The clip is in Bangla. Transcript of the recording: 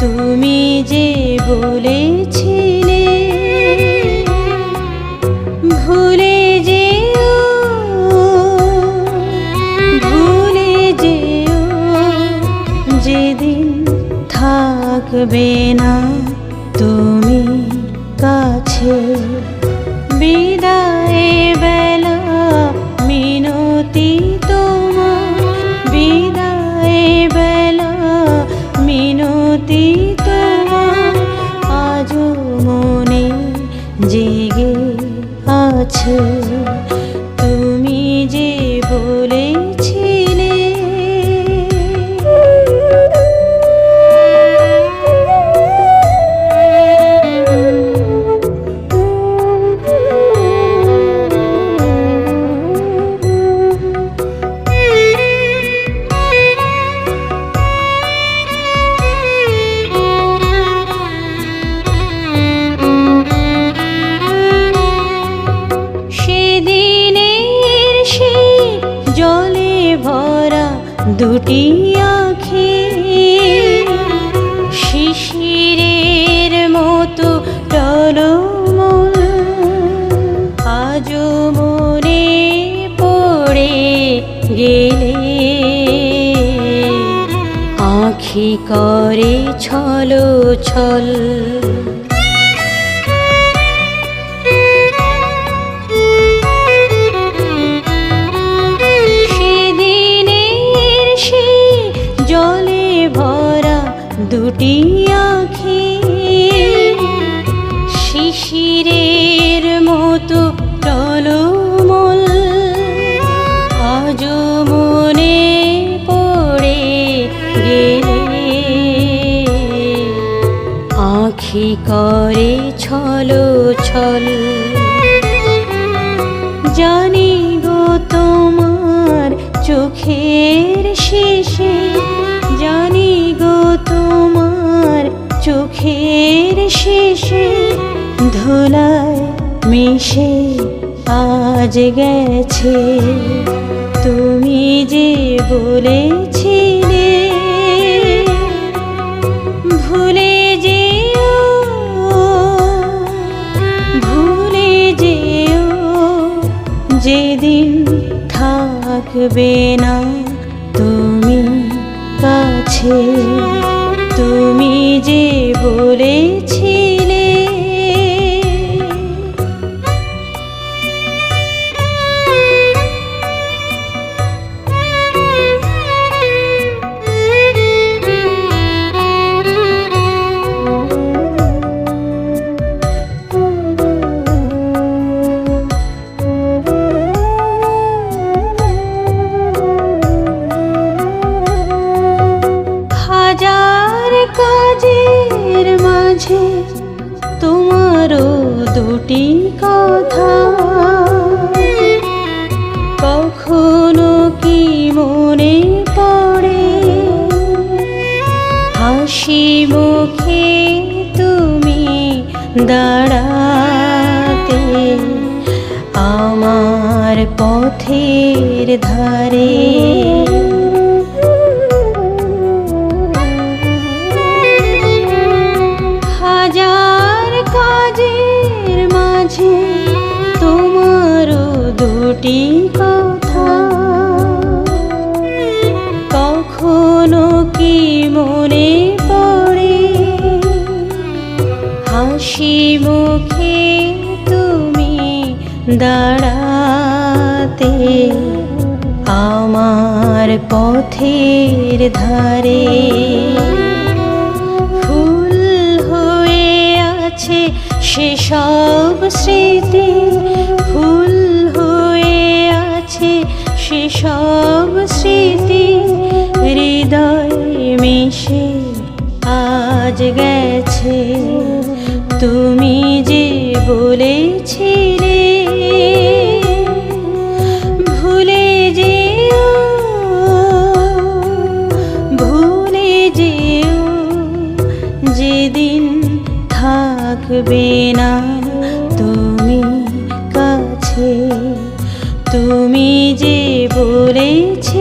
তুমি যে বলেছিলে ভুলে যেও ভুলে যেও যেদিন থাকবে না তুমি কাছে। বিদায়। আছে আখি করে ছলো ছল। সেদিনের দুটি আখি শিশিরের আখি করে ছলো ছল। জানি গো তোমার চোখের শেষে, জানি গো তোমার চোখের শেষে ধুলায় মিশে আজ গেছে। তুমি যে বলেছিলে থাকবে না কাজের মাঝে তোমারও দুটি কথা। কখনো কি মনে পড়ে? হাসি মুখে তুমি দাঁড়াতে আমার পথের ধারে দুটি কথা। কখনো কি মনে পড়ে? হাসি মুখে তুমি দাঁড়াতে আমার পথের ধারে। ফুল হয়ে আছে সেসব স্মৃতি সেসব স্মৃতি হৃদয় মিশে আজ গেছে। তুমি যে বলেছিলে, ভুলে যেও ভুলে যেও, যেদিন থাকবে না তুমি কাছে। তুমি যে বলেছিলে